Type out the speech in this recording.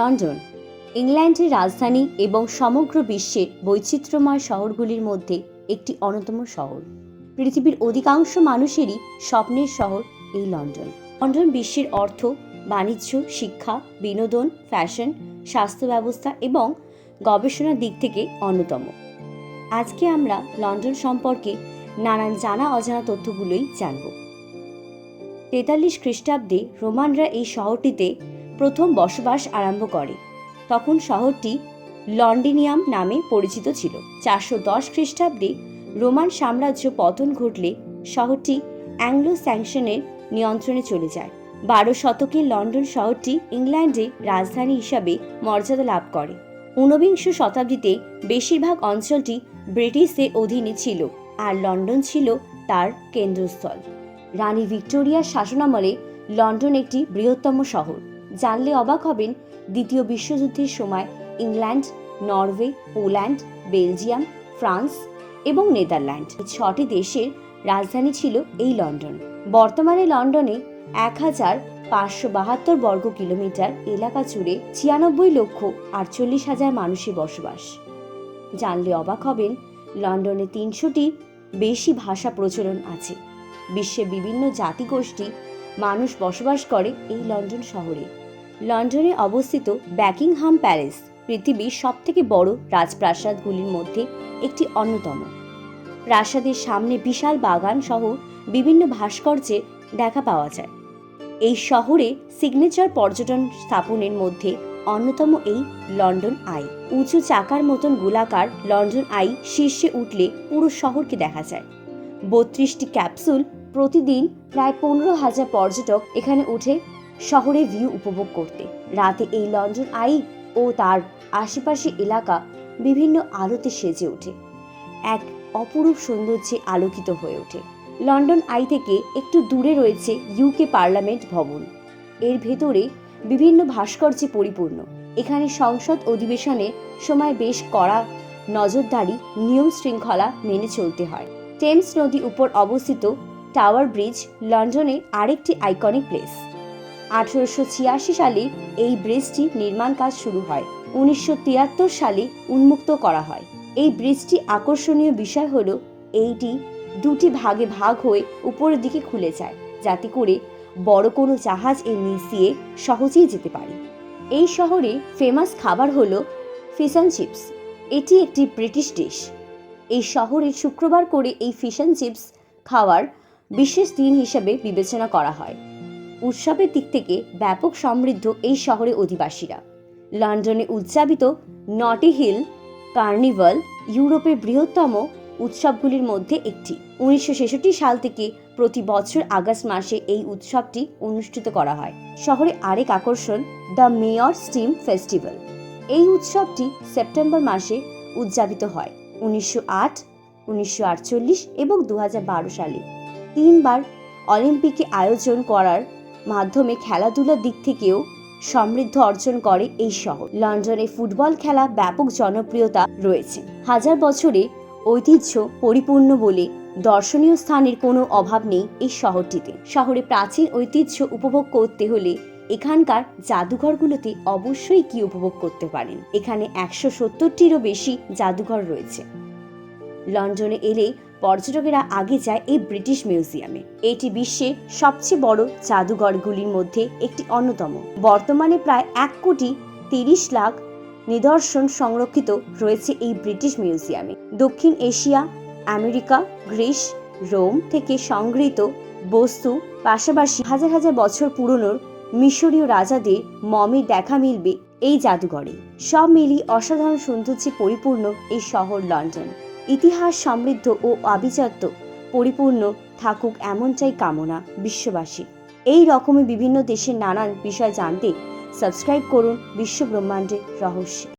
London, ইংল্যান্ডের রাজধানী এবং সমগ্র বিশ্বের বৈচিত্র্যময় শহরগুলির মধ্যে একটি অন্যতম শহর। পৃথিবীর অধিকাংশ মানুষেরই স্বপ্নের শহর এই লন্ডন। লন্ডন বিশ্বের অর্থ বাণিজ্য, শিক্ষা, বিনোদন, ফ্যাশন স্বাস্থ্য ব্যবস্থা এবং গবেষণার দিক থেকে অন্যতম। আজকে আমরা লন্ডন সম্পর্কে নানান জানা অজানা তথ্যগুলোই জানব। তেতাল্লিশ খ্রিস্টাব্দে রোমানরা এই শহরটিতে প্রথম বসবাস আরম্ভ করে। তখন শহরটি লন্ডিনিয়াম নামে পরিচিত ছিল। চারশো দশ খ্রিস্টাব্দে রোমান সাম্রাজ্য পতন ঘটলে শহরটি অ্যাংলো স্যাংশনের নিয়ন্ত্রণে চলে যায়। বারো শতকে লন্ডন শহরটি ইংল্যান্ডে রাজধানী হিসাবে মর্যাদা লাভ করে। ঊনবিংশ শতাব্দীতে বেশিরভাগ অঞ্চলটি ব্রিটিশদের অধীনে ছিল আর লন্ডন ছিল তার কেন্দ্রস্থল। রানী ভিক্টোরিয়ার শাসনামলে লন্ডন একটি বৃহত্তম শহর। জানলে অবাক হবেন দ্বিতীয় বিশ্বযুদ্ধের সময় England, Norway, Poland, Belgium, France এবং নেদারল্যান্ড। ছটি দেশের রাজধানী ছিল এই লন্ডন। বর্তমানে লন্ডনে এক হাজার পাঁচশো বাহাত্তর বর্গ কিলোমিটার এলাকা জুড়ে ছিয়ানব্বই লক্ষ আটচল্লিশ হাজার মানুষের বসবাস। জানলে অবাক হবেন লন্ডনে তিনশোটি বেশি ভাষা প্রচলন আছে। বিশ্বের বিভিন্ন জাতিগোষ্ঠী মানুষ বসবাস করে এই লন্ডন শহরে। লন্ডনে অবস্থিত ব্যাকিংহাম প্যালেস, পৃথিবীর সবথেকে বড় রাজপ্রাসাদগুলির মধ্যে একটি অন্যতম। প্রাসাদের সামনে বিশাল বাগান সহ বিভিন্ন ভাস্কর্যে দেখা পাওয়া যায়। এই শহরে সিগনেচার পর্যটন স্থাপনের মধ্যে অন্যতম এই লন্ডন আই। উঁচু চাকার মতন গোলাকার লন্ডন আই শীর্ষে উঠলে পুরো শহরকে দেখা যায়। বত্রিশটি ক্যাপসুল প্রতিদিন প্রায় পনেরো হাজার পর্যটক এখানে উঠে শহরের ভিউ উপভোগ করতে। রাতে এই লন্ডন আই ও তার আশেপাশে এলাকা বিভিন্ন আলোতে সেজে ওঠে। এক অপরূপ সৌন্দর্যে আলোকিত হয়ে ওঠে। লন্ডন আই থেকে একটু দূরে রয়েছে ইউকে পার্লামেন্ট ভবন। এর ভেতরে বিভিন্ন ভাস্কর্যে পরিপূর্ণ। এখানে সংসদ অধিবেশনের সময় বেশ কড়া নজরদারি, নিয়ম শৃঙ্খলা মেনে চলতে হয়। টেমস নদী উপর অবস্থিত টাওয়ার ব্রিজ লন্ডনে আরেকটি আইকনিক প্লেস আঠারোশো ছিয়াশি সালে এই ব্রিজটি নির্মাণ কাজ শুরু হয়। উনিশশো তিয়াত্তর সালে উন্মুক্ত করা হয়। এই ব্রিজটি আকর্ষণীয় বিষয় হলো, এইটি দুটি ভাগে ভাগ হয়ে উপরের দিকে খুলে যায়, যাতে করে বড় কোনো জাহাজ এর নিচ দিয়ে সহজেই যেতে পারে। এই শহরে ফেমাস খাবার হলো ফিশ অ্যান্ড চিপস এটি একটি ব্রিটিশ ডিশ এই শহরে শুক্রবার করে এই ফিশ অ্যান্ড চিপস খাওয়ার বিশেষ দিন হিসেবে বিবেচনা করা হয়। উৎসবের দিক থেকে ব্যাপক সমৃদ্ধ এই শহরে অধিবাসীরা। লন্ডনে উদযাপিত নটি হিল কার্নিভাল ইউরোপের বৃহত্তম উৎসবগুলির মধ্যে একটি। উনিশশো ছেষট্টি সাল থেকে প্রতি বছর আগস্ট মাসে এই উৎসবটি অনুষ্ঠিত করা হয়। শহরে আরেক আকর্ষণ, দ্য মেয়র স্টিম ফেস্টিভ্যাল। এই উৎসবটি সেপ্টেম্বর মাসে উদযাপিত হয়, উনিশশো আট, উনিশশো আটচল্লিশ এবং দু হাজার বারো সালে। তিনবার অলিম্পিকে আয়োজন করার মাধ্যমে খেলাধুলার দিক থেকেও সমৃদ্ধ অর্জন করে এই শহর। লন্ডনে ফুটবল খেলা ব্যাপক জনপ্রিয়তা রয়েছে। হাজার বছরে ঐতিহ্য পরিপূর্ণ বলে দর্শনীয় স্থানের কোনো অভাব নেই এই শহরটিতে। শহরে প্রাচীন ঐতিহ্য উপভোগ করতে হলে এখানকার জাদুঘরগুলোতে অবশ্যই কি উপভোগ করতে পারেন? এখানে একশো সত্তরটিরও বেশি জাদুঘর রয়েছে। লন্ডনে এলে পর্যটকেরা আগে যায় এই ব্রিটিশ মিউজিয়ামে। এটি বিশ্বের সবচেয়ে বড় জাদুঘরগুলির মধ্যে একটি অন্যতম। বর্তমানে প্রায় এক কোটি তিরিশ লাখ নিদর্শন সংরক্ষিত রয়েছে এই ব্রিটিশ মিউজিয়ামে। দক্ষিণ এশিয়া, আমেরিকা, গ্রিস, রোম থেকে সংগৃহীত বস্তু, পাশাপাশি হাজার হাজার বছর পুরনোর মিশরীয় রাজাদের মমি দেখা মিলবে এই জাদুঘরে। সব মিলিয়ে অসাধারণ সৌন্দর্যে পরিপূর্ণ এই শহর লন্ডন। ইতিহাস সমৃদ্ধ ও আভিজাত্য, পরিপূর্ণ থাকুক এমনটাই কামনা বিশ্ববাসী এই রকমের বিভিন্ন দেশের নানান বিষয় জানতে সাবস্ক্রাইব করুন বিশ্ব ব্রহ্মাণ্ডের রহস্য।